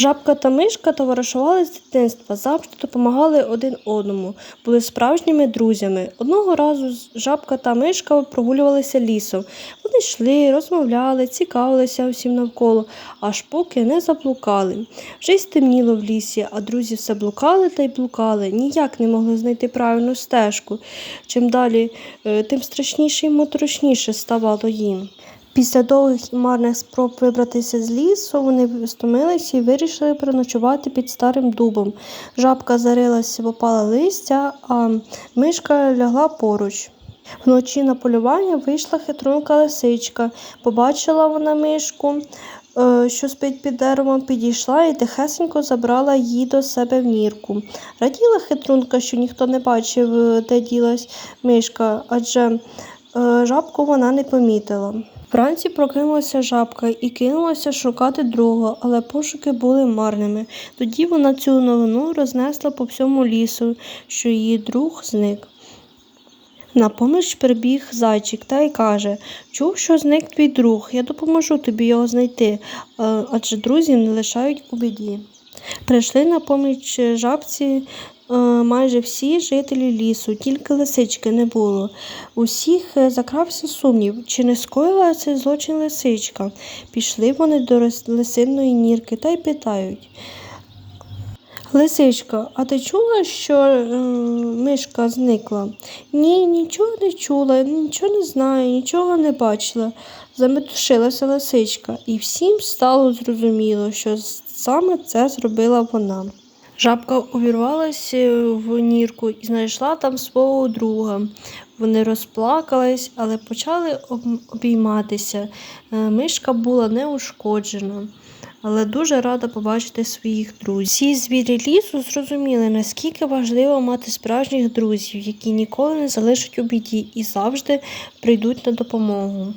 Жабка та мишка товаришували з дитинства, завжди допомагали один одному, були справжніми друзями. Одного разу жабка та мишка прогулювалися лісом. Вони йшли, розмовляли, цікавилися всім навколо, аж поки не заблукали. Вже й стемніло в лісі, а друзі все блукали та й блукали, ніяк не могли знайти правильну стежку. Чим далі, е, тим страшніше і моторошніше ставало їм. Після довгих і марних спроб вибратися з лісу, вони стомилися і вирішили переночувати під старим дубом. Жабка зарилася в опале листя, а мишка лягла поруч. Вночі на полювання вийшла хитрунка лисичка. Побачила вона мишку, е, що спить під деревом, підійшла і тихесенько забрала її до себе в нірку. Раділа хитрунка, що ніхто не бачив, е, де ділась мишка, адже жабку вона не помітила. Вранці прокинулася жабка і кинулася шукати другого, але пошуки були марними. Тоді вона цю новину рознесла по всьому лісу, що її друг зник. На поміч прибіг зайчик та й каже Чув, що зник твій друг, я допоможу тобі його знайти, е, адже друзі не лишають у біді. Прийшли на поміч жабці е, майже всі жителі лісу, тільки лисички не було. Усіх е, закрався сумнів, чи не скоїла цей злочин лисичка. Пішли вони до лисиної нірки та й питають. Лисичка, а ти чула, що е, мишка зникла? Ні, нічого не чула, нічого не знаю, нічого не бачила. Заметушилася лисичка, і всім стало зрозуміло, що саме це зробила вона. Жабка увірвалася в нірку і знайшла там свого друга. Вони розплакались, але почали обійматися. Е, Мишка була неушкоджена, але дуже рада побачити своїх друзів. Всі звірі лісу зрозуміли, наскільки важливо мати справжніх друзів, які ніколи не залишать у біді і завжди прийдуть на допомогу.